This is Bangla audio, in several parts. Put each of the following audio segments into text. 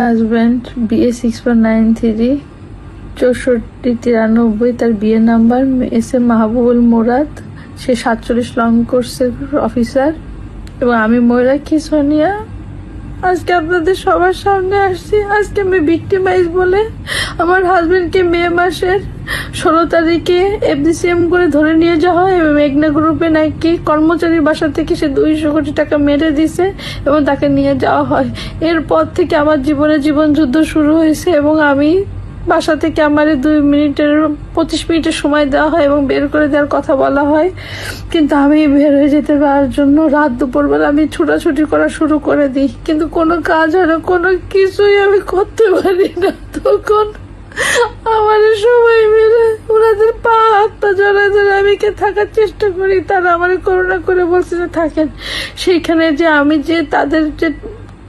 Husband BA six four nine three, চৌষট্টি তিরানব্বই, তার বিয়ে number S M Mahbubul Morad, সে সাতচল্লিশ লং কোর্সের অফিসার। এবং আমি ময়ূরাক্ষী সোনিয়া আজকে আপনাদের সবার সামনে আসছি। আজকে আমি ভিক্টিমাইজ বলে আমার হাজবেন্ডকে মে মাসের ষোলো তারিখে এফডিসিএম করে ধরে নিয়ে যাওয়া হয় এবং মেঘনা গ্রুপে নাকি কর্মচারীর বাসা থেকে সে দুইশো কোটি টাকা মেরে দিছে এবং তাকে নিয়ে যাওয়া হয়। এরপর থেকে আমার জীবনে জীবন যুদ্ধ শুরু হয়েছে এবং আমি বাসা থেকে আমার দুই মিনিটের, পঁচিশ মিনিটের সময় দেওয়া হয় এবং বের করে দেওয়ার কথা বলা হয়। কিন্তু আমি বের হয়ে যেতে পারার জন্য রাত দুপুরবেলা আমি ছুটাছুটি করা শুরু করে দিই। কিন্তু কোনো কাজ হয় না, কোনো কিছুই আমি করতে পারি না। তখন আমার সবাই মিলে ওনাদের পা, হাতটা জড়া ধরে আমি কে থাকার চেষ্টা করি, তারা আমার করোনা করে বলছে যে থাকেন। সেইখানে যে আমি যে তাদের যে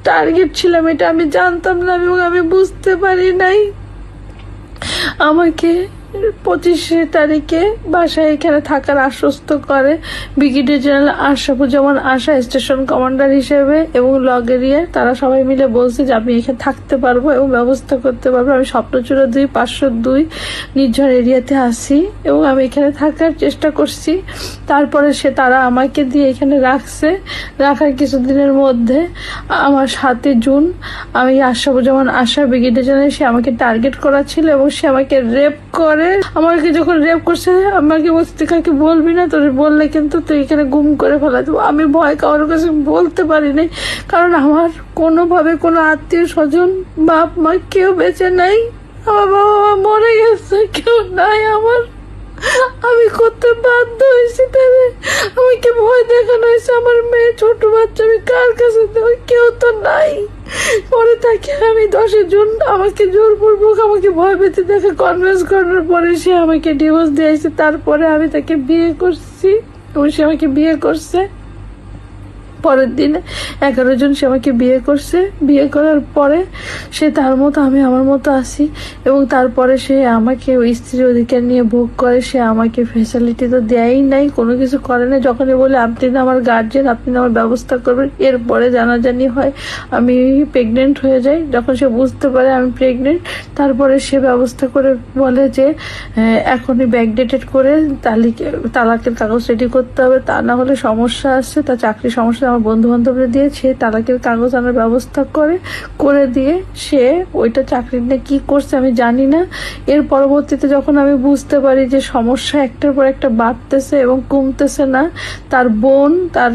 টার্গেট ছিলাম, এটা আমি জানতাম না এবং আমি বুঝতে পারি নাই। আমাকে পঁচিশে তারিখে বাসায় এখানে থাকার আশ্বস্ত করে brigadier general Ashrafuzzaman Asha station commander হিসেবে এবং লগেরিয়া তারা সবাই মিলে বলছে যে আমি এখানে থাকতে পারব এবং ব্যবস্থা করতে পারব। আমি স্বপ্নচূড়া দুই, পাঁচশো দুই নির্ঝর এরিয়াতে আসি এবং আমি এখানে থাকার চেষ্টা করছি। তারপরে সে তারা আমাকে দিয়ে এখানে রাখছে। রাখার কিছুদিনের মধ্যে আমার সাতে জুন, আমি আশরাফুজ্জামান আশা ব্রিগেডিয়ার জেনারেল, সে আমাকে টার্গেট করা ছিল এবং সে আমাকে রেপ করে আমাকে যখন রেপ করছে, আমাকে বলছে, তুই কাকে বলবি না? তোর বললে কিন্তু তুই এখানে গুম করে ফেলা দেবো। আমি ভয় কারোর কাছে বলতে পারি নাই। কারণ আমার কোনোভাবে কোনো আত্মীয় স্বজন বাপ মা কেউ বেঁচে নাই। আমার বাবা মা মরে গেছে, কেউ নাই আমার। আমি করতে বাধ্য হয়েছি তাদের আমাকে ভয় দেখানো হয়েছে। আমার মেয়ে ছোট বাচ্চা, আমি কার কাছে দেবো? কেউ তো নাই। পরে তাকে আমি দশে জুন আমাকে জোর জোরপূর্বক আমাকে ভয় পেতে দেখে কনভেন্স করানোর পরে সে আমাকে ডিভোর্স দিয়েছে। তারপরে আমি তাকে বিয়ে করছি। এবং সে আমাকে বিয়ে করছে। পরের দিনে এগারো জন সে আমাকে বিয়ে করছে। বিয়ে করার পরে সে তার মতো আমি আমার মতো আসি এবং তারপরে সে আমাকে ওই স্ত্রীর অধিকার নিয়ে ভোগ করে। সে আমাকে ফেসিলিটি তো দেয়ই নাই কোনো কিছু করে না যখনই বলে আপনি না আমার গার্জেন আপনি না আমার ব্যবস্থা করবেন। এরপরে জানাজানি হয় আমি প্রেগনেন্ট হয়ে যাই। যখন সে বুঝতে পারে আমি প্রেগনেন্ট তারপরে সে ব্যবস্থা করে বলে যে আহ, এখনই ব্যাকডেটেড করে তালিকা তালাকের কাগজ রেডি করতে হবে। তা না হলে সমস্যা আসছে তার চাকরি সমস্যা আমার বন্ধু বান্ধবরা দিয়ে সে তালাকের কাগজ আনার ব্যবস্থা করে করে দিয়ে সে ওইটা চাকরি নিয়ে কি করছে আমি জানি না। এর পরবর্তীতে যখন আমি বুঝতে পারি যে সমস্যা একটার পর একটা বাড়তেছে এবং কমতেছে না, তার বোন, তার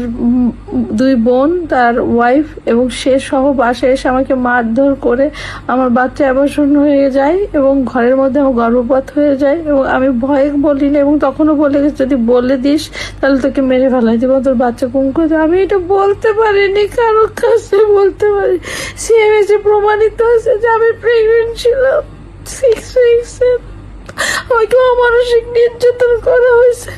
দুই বোন, তার ওয়াইফ এবং সে সহ বাসায় এসে আমাকে মারধর করে আমার বাচ্চা অ্যাবর্ষণ হয়ে যায় এবং ঘরের মধ্যে আমার গর্ভপাত হয়ে যায় এবং আমি ভয়ে বলি না এবং তখনও বলে গেছে, যদি বলে দিস, তাহলে তোকে মেরে ফেলাই দেবো তোর বাচ্চা কুম আমি এটা বলতে পারিনি কারও কাছে বলতে পারি সে সিএমএসে প্রমাণিত হয়েছে যে আমি প্রেগনেন্ট ছিলাম। সিক্স উইক্সের আমাকে অমানসিক নির্যাতন করা হয়েছে।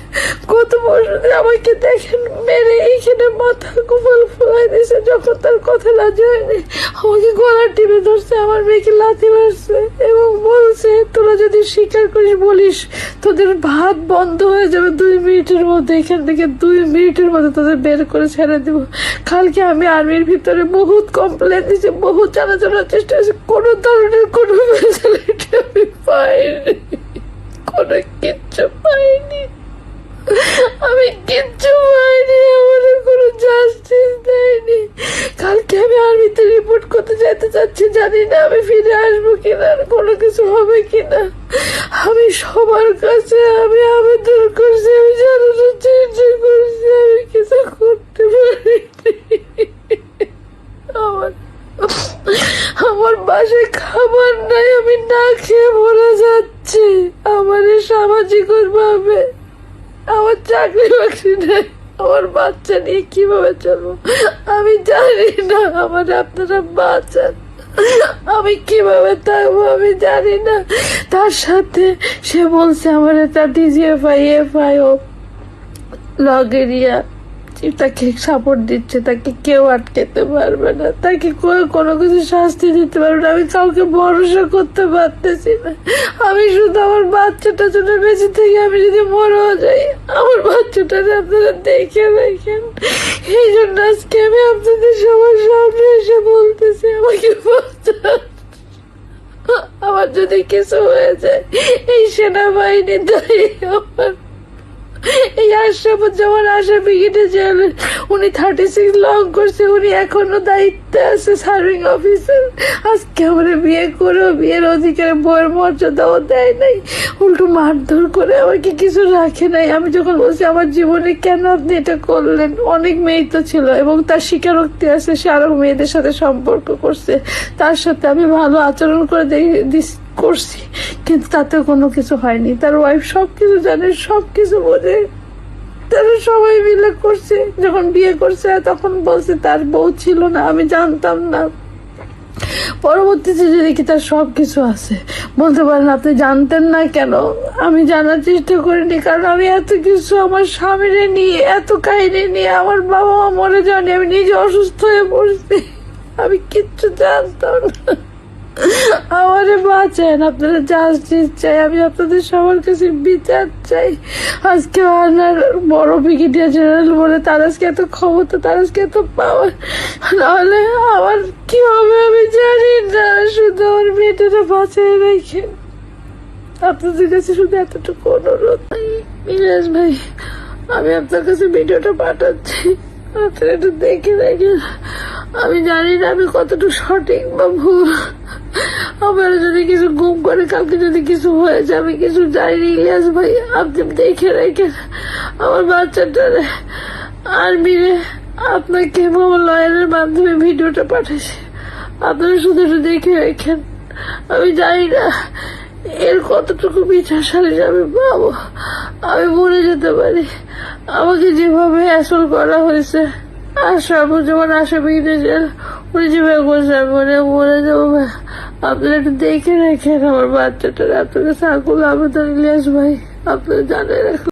গত বছর আমাকে দেখেন, মেরে এইখানে মাথা গোপাল ফোলাই দিয়েছে, যখন তার কথা লাজে হয়নি, আমাকে গলা টিপে ধরছে, আমার মেয়েকে লাথি মারছে এবং বলছে, তোরা যদি স্বীকার করিস, বলিস, তোদের ভাত বন্ধ হয়ে যাবে দুই মিনিটের মধ্যে। এখান থেকে দুই মিনিটের মধ্যে তোদের বের করে ছেড়ে দেব। কালকে আমি আর্মির ভিতরে বহুত কমপ্লেন দিয়েছি, বহুত জানাজানার চেষ্টা করেছি। কোনো ধরনের কোনো ফেসিলিটি আমি পাইনি। কোনো কিচ্ছু পাইনি। আমি কিচ্ছু পাইনি আমার কোনো জাস্টিস দেয়নি। কালকে আমি আর্মিতে রিপোর্ট করতে যেতে চাচ্ছি, জানি না আমি ফিরে আসব কিনা কোনো কিছু হবে কিনা। আমি সবার কাছে আমি আবেদন করছি, আমি জানানোর চেষ্টা করছি, আমি কিছু করতে পারিনি। আমার আমার বাসায় খাবার নাই, আমি না খেয়ে মরে যাচ্ছি। আমার সামাজিক ভাবে আমার চাকরি বাকরি নেই, আমার বাচ্চা নিয়ে কীভাবে চলবো? আমি জানি না, আমার আপনারা বাঁচান। আমি কীভাবে থাকব, আমি জানি না। তার সাথে সে বলছে, আমার একটা ডিজিএফআই এফআই ও লগেরিয়া। তাকে সাপোর্ট দিচ্ছে, তাকে কেউ আটকাতে পারবে না, তাকে কোনো কিছু শাস্তি দিতে পারবে না, আমি কাউকে ভরসা করতে পারতেছি না। আমি শুধু আমার বাচ্চাটা জন্য বেঁচে থেকে, আমি যদি মরেও যাই, আমার বাচ্চাটা আপনারা দেখে দেখেন, এই জন্য আজকে আমি আপনাদের সবার সামনে এসে বলতেছি, আমাকে আমার যদি কিছু হয়ে যায়, এই সেনাবাহিনী দায়ী আমার এই আশরাফুজ্জামান আশা ব্রিগেডে জেলে উনি থার্টি সিক্স লং করছে, উনি এখনও দায়িত্বে আছে সার্ভিং অফিসার আজকে আমার বিয়ে করেও বিয়ের অধিকারে বইয়ের মর্যাদাও দেয় নাই। উল্টো মারধর করে আমাকে কিছু রাখে নাই। আমি যখন বলছি, আমার জীবনে কেন আপনি এটা করলেন? অনেক মেয়ে তো ছিল এবং তার স্বীকারোক্তি আছে, সে আরও মেয়েদের সাথে সম্পর্ক করছে। তার সাথে আমি ভালো আচরণ করে দিস- করছি, কিন্তু তাতে কোনো কিছু হয়নি। তার ওয়াইফ সব কিছু জানে সব কিছু বোঝে। তারা সবাই মিলে করছে, যখন বিয়ে করছে, তখন বলছে তার বউ ছিল না, আমি জানতাম না। পরবর্তীতে যে দেখি তার সব কিছু আছে। বলতে পারেন, আপনি জানতেন না কেন? আমি জানার চেষ্টা করিনি, কারণ আমি এত কিছু আমার স্বামীরে নিয়ে, এত কাহিনী নিয়ে, আমার বাবা মা মরে যায়নি, আমি নিজে অসুস্থ হয়ে পড়ছি। আমি কিচ্ছু জানতাম না। আমারে বাঁচেন। আপনারা জাস্টিস চাই। আমি আপনাদের সবার কাছে বিচার চাই। আজকে আনার বড় ব্রিগেডিয়ার জেনারেল বলে তার আজকে এত ক্ষমতা, তার আজকে এত পাওয়ার নাহলে আমার কি হবে আমি জানি না। শুধু আমার মেয়েটারা বাঁচিয়ে রেখে। আপনাদের কাছে শুধু এতটুকু অনুরোধ। মিরাজ ভাই, আমি আপনার কাছে ভিডিওটা পাঠাচ্ছি। আপনারা একটু দেখে দেখেন। আমি জানি না আমি কতটুকু সঠিক বা ভুল। আমার যদি কিছু গুম করে, কালকে যদি কিছু হয়ে যায়, আমি কিছু জানি ইলিয়াস ভাই, আপনি দেখে রেখেন আমার বাচ্চাটা আর মিরে, আপনাকে আমার লয়ারের মাধ্যমে ভিডিওটা পাঠাইছি। আপনারা শুধু একটু দেখে রেখেন। আমি জানি না এর কতটুকু বিচার সালিশ আমি পাবো। আমি মরে যেতে পারি। আমাকে যেভাবে অ্যাসল করা হয়েছে যেমন আশা বিঘ্নে জেল উনি যেভাবে করছে আমি মরে যাব, ভাই। আপনারা একটু দেখে রাখেন আমার বাচ্চাটার আপনার কাছে আকুল আবেদন ইলিয়াস ভাই আপনারা এখন